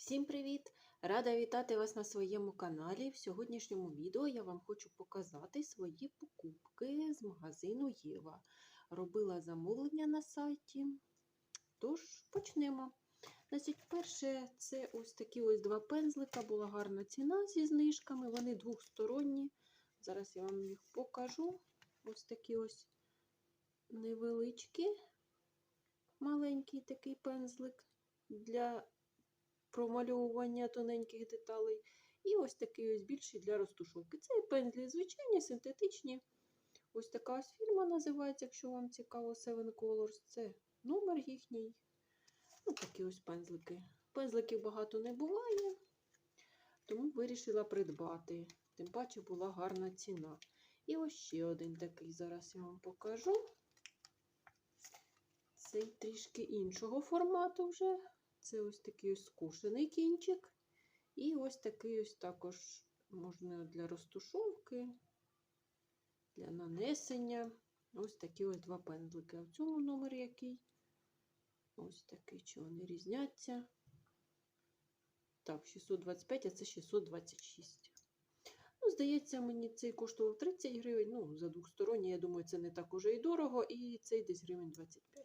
Всім привіт! Рада вітати вас на своєму каналі. В сьогоднішньому відео я вам хочу показати свої покупки з магазину Єва. Робила замовлення на сайті. Тож почнемо. Значить, перше, це ось такі ось два пензлика, була гарна ціна зі знижками. Вони двохсторонні. Зараз я вам їх покажу. Ось такі ось невеличкі, маленький такий пензлик для промальовування тоненьких деталей. І ось такий ось більший для розтушовки. Це пензлі звичайні, синтетичні. Ось така ось фірма називається, якщо вам цікаво, Seven Colors. Це номер їхній. Ну, такі ось пензлики. Пензликів багато не буває, тому вирішила придбати. Тим паче була гарна ціна. І ось ще один такий. Зараз я вам покажу. Цей трішки іншого формату вже. Це ось такий ось скушений кінчик. І ось такий ось також можна для розтушовки, для нанесення. Ось такі ось два пензлики. А в цьому номер який? Ось такий, чи вони різняться. Так, 625, а це 626. Ну, здається, мені цей коштував 30 гривень. Ну, за двосторонній, я думаю, це не так уже і дорого. І цей десь гривень 25.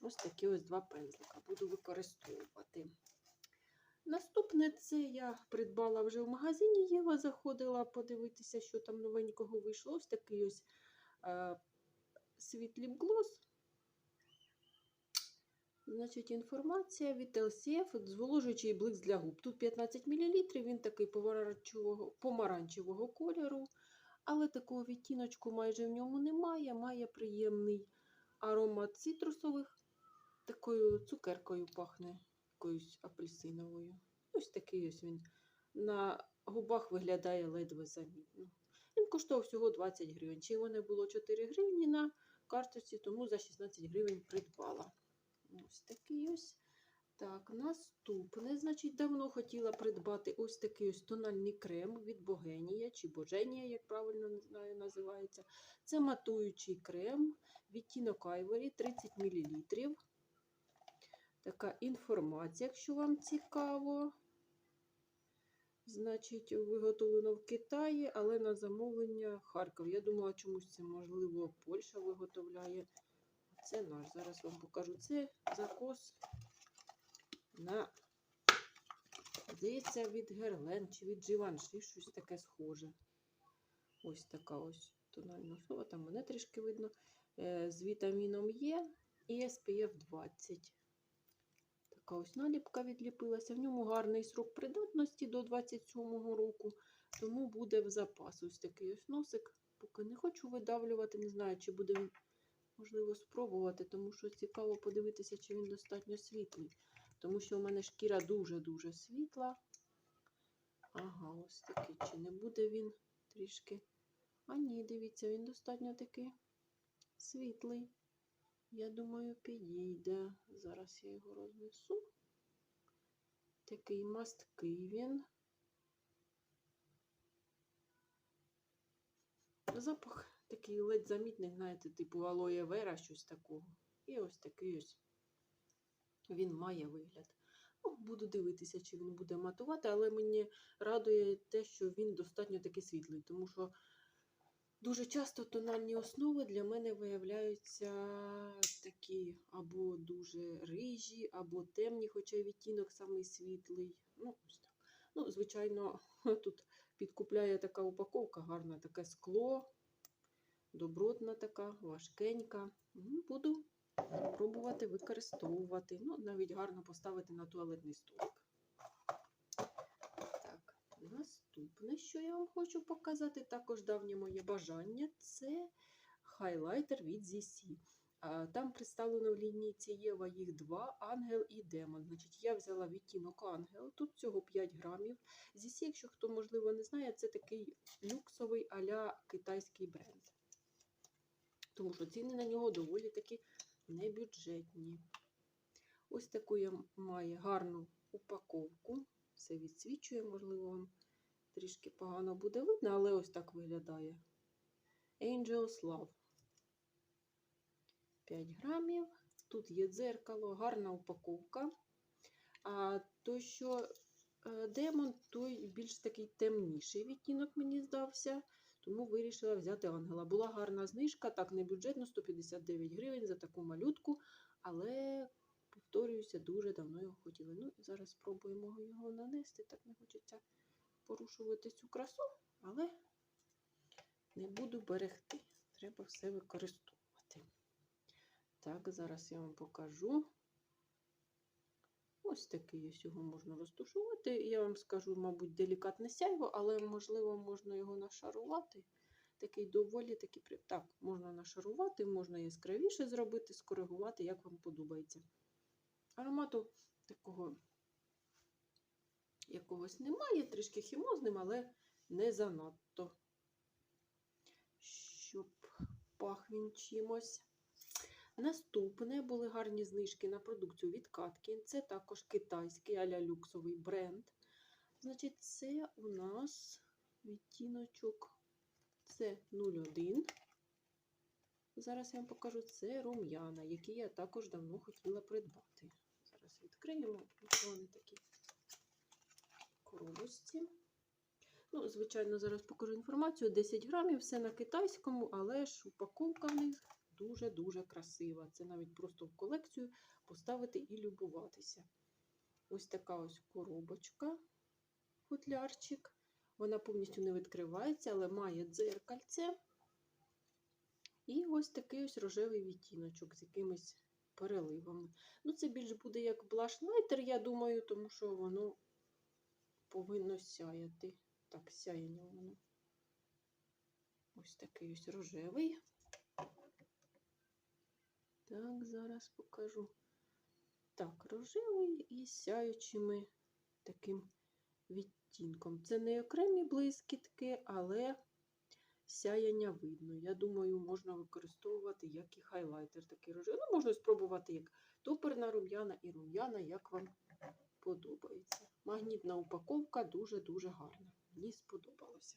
Ось такі ось два пензлика буду використовувати. Наступне це я придбала вже в магазині Єва, заходила подивитися, що там новенького вийшло. Ось такий ось е, світ ліпглос. Значить, інформація від LCF, зволожуючий блиск для губ. Тут 15 мл, він такий помаранчевого кольору, але такого відтіночку майже в ньому немає. Має приємний аромат цитрусових, такою цукеркою пахне, якоюсь апельсиновою. Ось такий ось він на губах виглядає ледве замітно. Він коштував всього 20 гривень. Чи вони було 4 гривні на карточці, тому за 16 гривень придбала. Ось такий ось. Так, наступне, значить, давно хотіла придбати ось такий ось тональний крем від Богенія чи Боженія, як правильно не знаю, називається. Це матуючий крем, відтінок Айворі 30 мл. Така інформація, якщо вам цікаво. Значить, виготовлено в Китаї, але на замовлення Харків. Я думала, чомусь це, можливо, Польща виготовляє. Це наш. Зараз вам покажу. Це закос на, здається, від Герлен чи від Givenchy, щось таке схоже. Ось така ось тональна основа. Там мене трішки видно. Е, з вітаміном Е і SPF 20. Така ось наліпка відліпилася. В ньому гарний срок придатності до 27-го року, тому буде в запас. Ось такий ось носик. Поки не хочу видавлювати, не знаю, чи буде він можливо спробувати, тому що цікаво подивитися, чи він достатньо світлий. Тому що у мене шкіра дуже-дуже світла. Ага, ось такий. Чи не буде він трішки? А ні, дивіться, він достатньо такий світлий. Я думаю, підійде. Зараз я його рознесу. Такий масткий він. Запах такий ледь замітний, знаєте, типу алоє вера, щось такого. І ось такий ось він має вигляд. Ну, буду дивитися, чи він буде матувати, але мені радує те, що він достатньо таки світлий, тому що дуже часто тональні основи для мене виявляються такі або дуже рижі, або темні, хоча відтінок самий світлий. Ну, ось так. Ну, звичайно, тут підкупляє така упаковка, гарна таке скло, добротна така, важкенька. Буду пробувати використовувати. Ну, навіть гарно поставити на туалетний столик. Наступне, що я вам хочу показати, також давнє моє бажання, це хайлайтер від ZC. Там представлено в лінійці Єва їх два ангел і демон. Значить, я взяла відтінок ангел, тут всього 5 грамів. ZC, якщо хто, можливо, не знає, це такий люксовий а-ля китайський бренд. Тому що ціни на нього доволі таки небюджетні. Ось таку я має гарну упаковку. Все відсвічує, можливо, вам трішки погано буде видно, але ось так виглядає. Angel's Love. 5 грамів. Тут є дзеркало, гарна упаковка. А той, що е, демон, той більш такий темніший відтінок мені здався. Тому вирішила взяти ангела. Була гарна знижка, так не бюджетно, 159 гривень за таку малютку, але, повторююся, дуже давно його хотіли. Ну, зараз спробуємо його нанести. Так не хочеться порушувати цю красу, але не буду берегти. Треба все використовувати. Так, зараз я вам покажу. Ось такий ось його можна розташувати. Я вам скажу, мабуть, делікатне сяйво, але, можливо, можна його нашарувати. Такий доволі такий Так, можна нашарувати, можна яскравіше зробити, скоригувати, як вам подобається. Аромату такого якогось немає, трішки хімозним, але не занадто. Щоб пах він чимось. Наступне були гарні знижки на продукцію від Каткін. Це також китайський аля люксовий бренд. Значить, це у нас відтіночок це 01. Зараз я вам покажу це рум'яна, які я також давно хотіла придбати. Відкриємо. Ось вони такі коробочці. Ну, звичайно, зараз покажу інформацію. 10 грамів, все на китайському, але ж упаковка в них дуже-дуже красива. Це навіть просто в колекцію поставити і любуватися. Ось така ось коробочка, футлярчик. Вона повністю не відкривається, але має дзеркальце. І ось такий ось рожевий відтіночок з якимись переливами. Ну, це більш буде як блаш-лайтер, я думаю, тому що воно повинно сяяти. Так, сяєння воно. Ось такий ось рожевий. Так, зараз покажу. Так, рожевий із сяючими таким відтінком. Це не окремі блискітки, але сяяння видно. Я думаю, можна використовувати як і хайлайтер такий рожевий. Ну, можна спробувати як топерна рум'яна і рум'яна, як вам подобається. Магнітна упаковка дуже-дуже гарна. Мені сподобалося.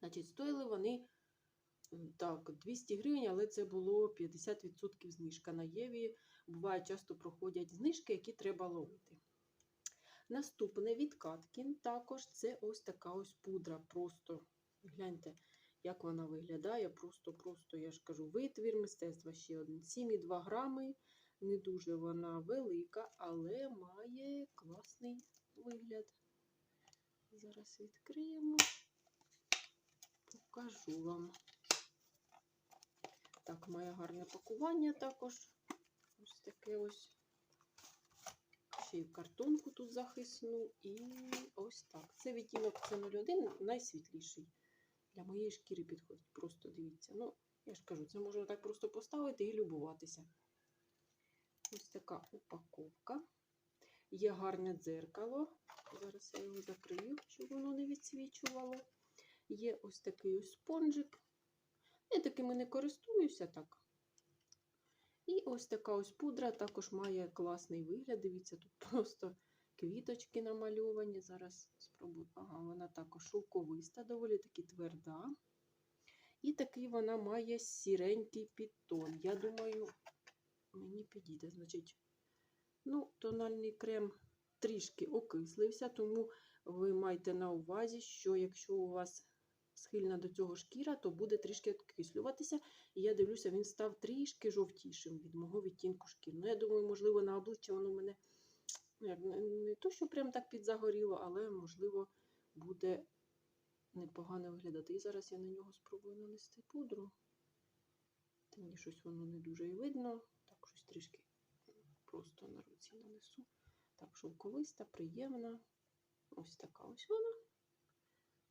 Значить, стоїли вони так, 200 гривень, але це було 50% знижка на Єві. Буває, часто проходять знижки, які треба ловити. Наступне від Каткін також це ось така ось пудра. Просто гляньте, як вона виглядає. Просто-просто, я ж кажу, витвір мистецтва ще один. 7,2 грами. Не дуже вона велика, але має класний вигляд. Зараз відкриємо, покажу вам. Так, має гарне пакування також. Ось таке ось. Ще й картонку тут захисну. І ось так. Це відтінок це 01, найсвітліший. Для моєї шкіри підходить. Просто дивіться. Ну, я ж кажу, це можна так просто поставити і любуватися. Ось така упаковка. Є гарне дзеркало. Зараз я його закрию, щоб воно не відсвічувало. Є ось такий ось спонжик. Я такими не користуюся так. І ось така ось пудра також має класний вигляд. Дивіться, тут просто квіточки намальовані. Зараз спробую. Ага, вона також шовковиста, доволі таки тверда. І такий вона має сіренький підтон. Я думаю, мені підійде. Значить, ну, тональний крем трішки окислився, тому ви маєте на увазі, що якщо у вас схильна до цього шкіра, то буде трішки окислюватися. І я дивлюся, він став трішки жовтішим від мого відтінку шкіри. Ну, я думаю, можливо, на обличчя воно в мене ну, як, не, то, що прям так підзагоріло, але, можливо, буде непогано виглядати. І зараз я на нього спробую нанести пудру. Мені щось воно не дуже і видно. Так, щось трішки просто на руці нанесу. Так, шовковиста, приємна. Ось така ось вона.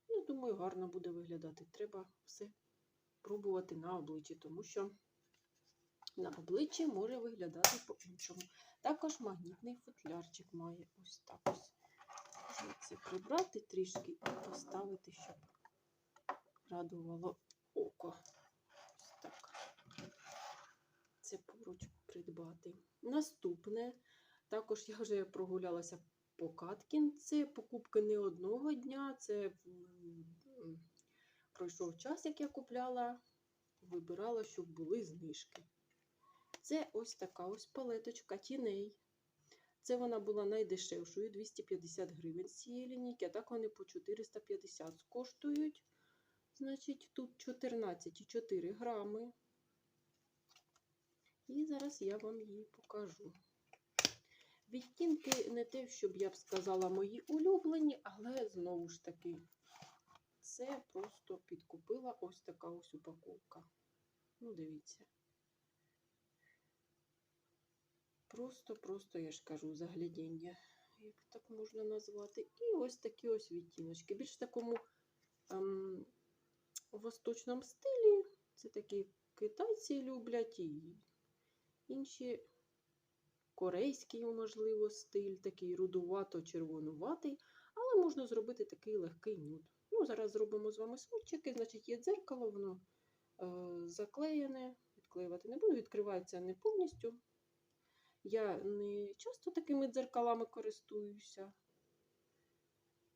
Я думаю, гарно буде виглядати. Треба все пробувати на обличчі, тому що на обличчі може виглядати по-іншому. Також магнітний футлярчик має ось так ось. Це прибрати трішки і поставити, щоб радувало око. Ось так. Це поруч придбати. Наступне, також я вже прогулялася по Каткін. Це покупки не одного дня. Це пройшов час, як я купляла, вибирала, щоб були знижки. Це ось така ось палеточка тіней. Це вона була найдешевшою 250 гривень з цієї лінійки, а так вони по 450 коштують. Значить, тут 14,4 грами. І зараз я вам її покажу. Відтінки не те, щоб я б сказала, мої улюблені, але знову ж таки, це просто підкупила ось така ось упаковка. Ну, дивіться. Просто-просто, я ж кажу, заглядіння, як так можна назвати. І ось такі ось відтіночки. Більш в такому ем, восточному стилі. Це такі китайці люблять і інші корейський, можливо, стиль, такий рудувато-червонуватий, але можна зробити такий легкий нюд. Ну, зараз зробимо з вами сводчики, значить, є дзеркало, воно е, заклеєне, відклеювати не буду, відкривається не повністю. Я не часто такими дзеркалами користуюся.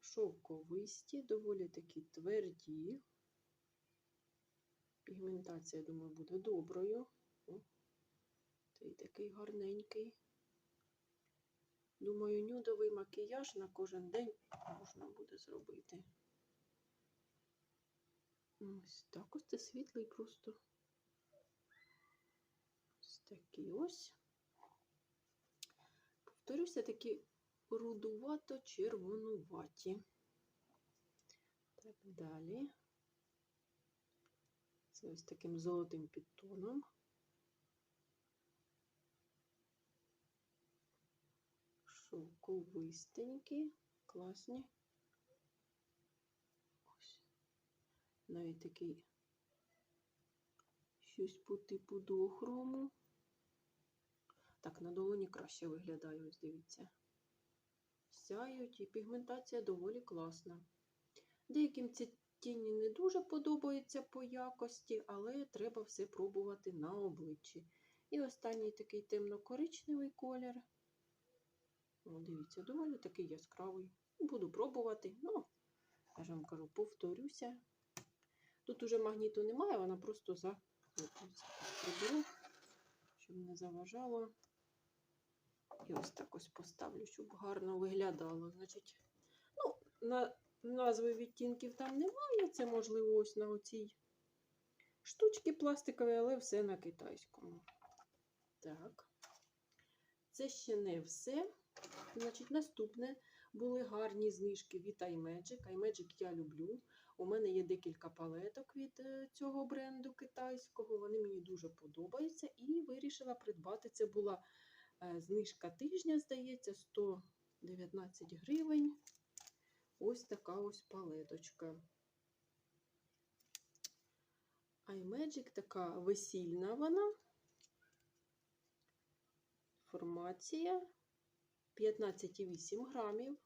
Шовковисті, доволі такі тверді. Пігментація, думаю, буде доброю. О, той такий гарненький. Думаю, нюдовий макіяж на кожен день можна буде зробити. Ось так ось це світлий просто. Ось такі ось. Повторюся, такі рудувато-червонуваті. Так, далі. Це ось таким золотим підтоном. Шовковистенькі, класні. Ось. Навіть такий щось по типу дуохрому. Так, на долоні краще виглядає, ось дивіться. Сяють і пігментація доволі класна. Деяким ці тіні не дуже подобаються по якості, але треба все пробувати на обличчі. І останній такий темно-коричневий колір. О, дивіться, доволі такий яскравий. Буду пробувати. Ну, я ж вам кажу, повторюся. Тут уже магніту немає, вона просто за приберу, щоб не заважало. І ось так ось поставлю, щоб гарно виглядало. Значить, ну, на назви відтінків там немає. Це, можливо, ось на оцій штучці пластикові, але все на китайському. Так. Це ще не все. Значить, наступне були гарні знижки від iMagic. iMagic я люблю. У мене є декілька палеток від е, цього бренду китайського. Вони мені дуже подобаються. І вирішила придбати. Це була знижка тижня, здається, 119 гривень. Ось така ось палеточка. iMagic така весільна вона. Формація 15,8 грамів.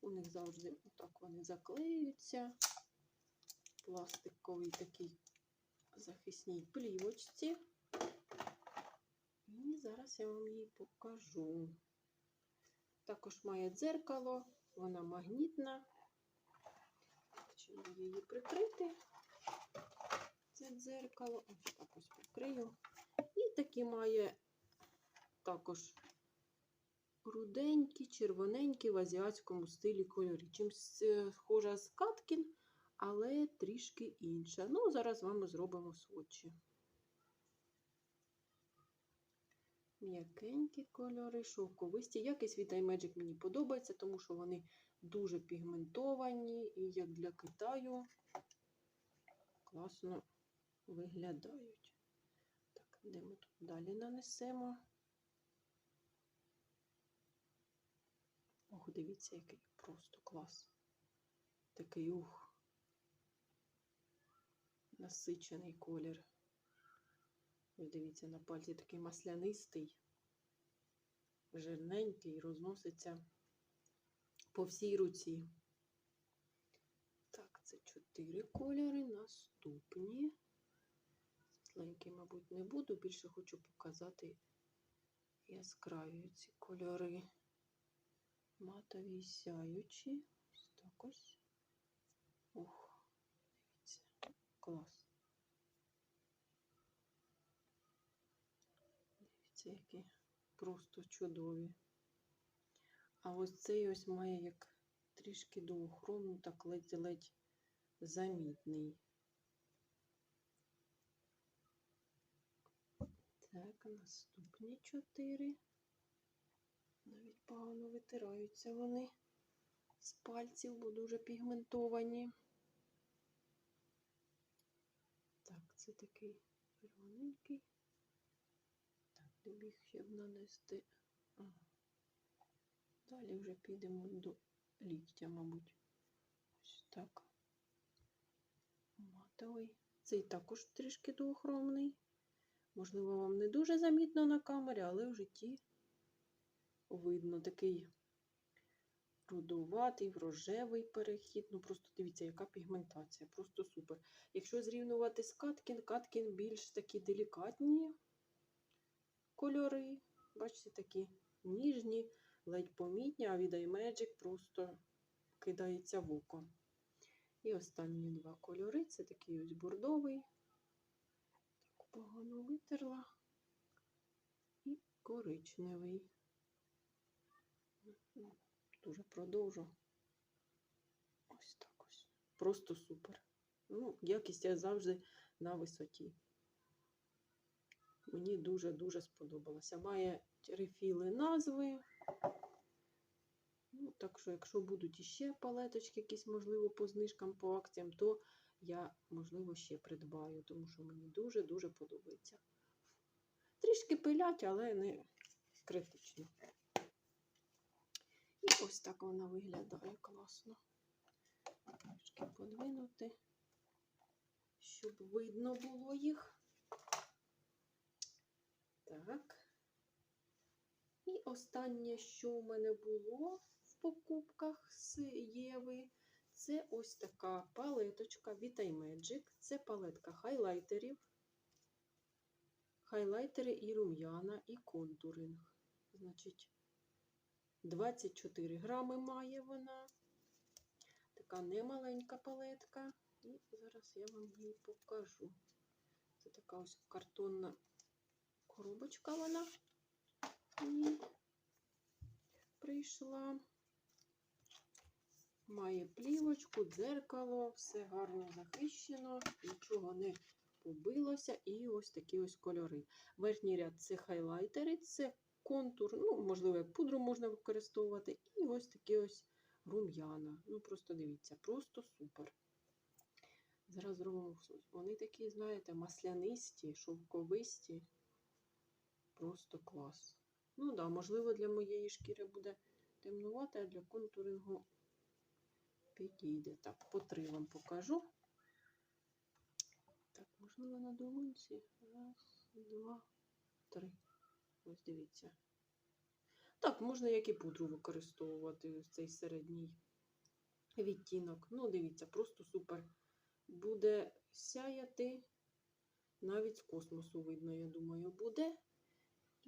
У них завжди отак вони заклеюються. Пластиковий такий захисній плівочці. Зараз я вам її покажу. Також має дзеркало, вона магнітна. Чому її прикрити? Це дзеркало. Ось так ось прикрию. І такі має також руденькі, червоненькі в азіатському стилі кольорі. Чимсь схожа з Каткін, але трішки інша. Ну, зараз з вами зробимо сводчі. М'якенькі кольори, шовковисті. Якість від iMagic мені подобається, тому що вони дуже пігментовані і як для Китаю класно виглядають. Так, де ми тут далі нанесемо? Ох, дивіться, який просто клас. Такий ух. Насичений колір. Ось дивіться, на пальці такий маслянистий, жирненький, розноситься по всій руці. Так, це чотири кольори. Наступні. Світленькі, мабуть, не буду. Більше хочу показати яскраві ці кольори. Матові сяючі. Ось так ось. Ух, дивіться, клас. Дивіться, які просто чудові. А ось цей ось має як трішки доохромну, так ледь-ледь замітний. Так, наступні чотири. Навіть погано витираються вони з пальців, бо дуже пігментовані. Так, це такий червоненький. Б їх ще б нанести. Ага. Далі вже підемо до ліктя, мабуть. Ось так. Матовий. Цей також трішки доохромний. Можливо, вам не дуже замітно на камері, але в житті видно такий рудуватий, рожевий перехід. Ну, просто дивіться, яка пігментація. Просто супер. Якщо зрівнювати з Каткін, Каткін більш такі делікатні кольори. Бачите, такі ніжні, ледь помітні, а від iMagic просто кидається в око. І останні два кольори це такий ось бордовий. Так погано витерла. І коричневий. Дуже продовжу. Ось так ось. Просто супер. Ну, якість я завжди на висоті. Мені дуже-дуже сподобалося. Має рефіли назви. Ну, так що, якщо будуть іще палеточки, якісь, можливо, по знижкам, по акціям, то я, можливо, ще придбаю, тому що мені дуже-дуже подобається. Трішки пилять, але не критично. І ось так вона виглядає класно. Трішки подвинути, щоб видно було їх. Так. І останнє, що у мене було в покупках з Єви, це ось така палеточка від iMagic. Це палетка хайлайтерів. Хайлайтери і рум'яна, і контуринг. Значить, 24 грами має вона. Така немаленька палетка. І зараз я вам її покажу. Це така ось картонна коробочка вона. І прийшла. Має плівочку, дзеркало, все гарно захищено, нічого не побилося. І ось такі ось кольори. Верхній ряд це хайлайтери, це контур, ну, можливо, як пудру можна використовувати. І ось такі ось рум'яна. Ну, просто дивіться, просто супер. Зараз зробимо. Вони такі, знаєте, маслянисті, шовковисті. Просто клас. Ну да, можливо, для моєї шкіри буде темнувати, а для контурингу підійде. Так, по три вам покажу. Так, можливо, на долонці. Раз, два, три. Ось дивіться. Так, можна як і пудру використовувати ось цей середній відтінок. Ну, дивіться, просто супер. Буде сяяти. Навіть з космосу видно, я думаю, буде.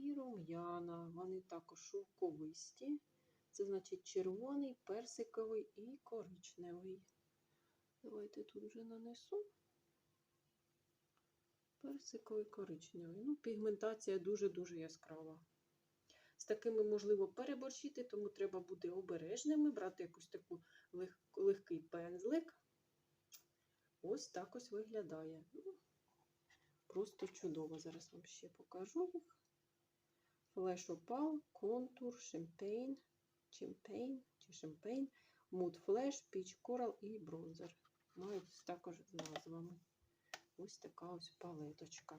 І рум'яна. Вони також шовковисті. Це значить червоний, персиковий і коричневий. Давайте тут вже нанесу. Персиковий коричневий. Ну, пігментація дуже-дуже яскрава. З такими можливо переборщити, тому треба бути обережними, брати якусь таку лег... легкий пензлик. Ось так ось виглядає. Ну, Просто чудово. Зараз вам ще покажу їх. Флеш опал, контур, шампейн, чемпейн чи шампейн, муд флеш, піч корал і бронзер. Мають також з назвами. Ось така ось палеточка.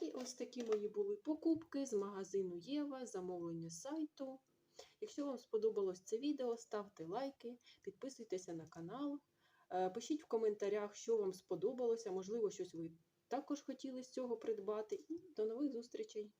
І ось такі мої були покупки з магазину Єва, замовлення сайту. Якщо вам сподобалось це відео, ставте лайки, підписуйтеся на канал, е, пишіть в коментарях, що вам сподобалося, можливо, щось ви також хотіли з цього придбати. І до нових зустрічей!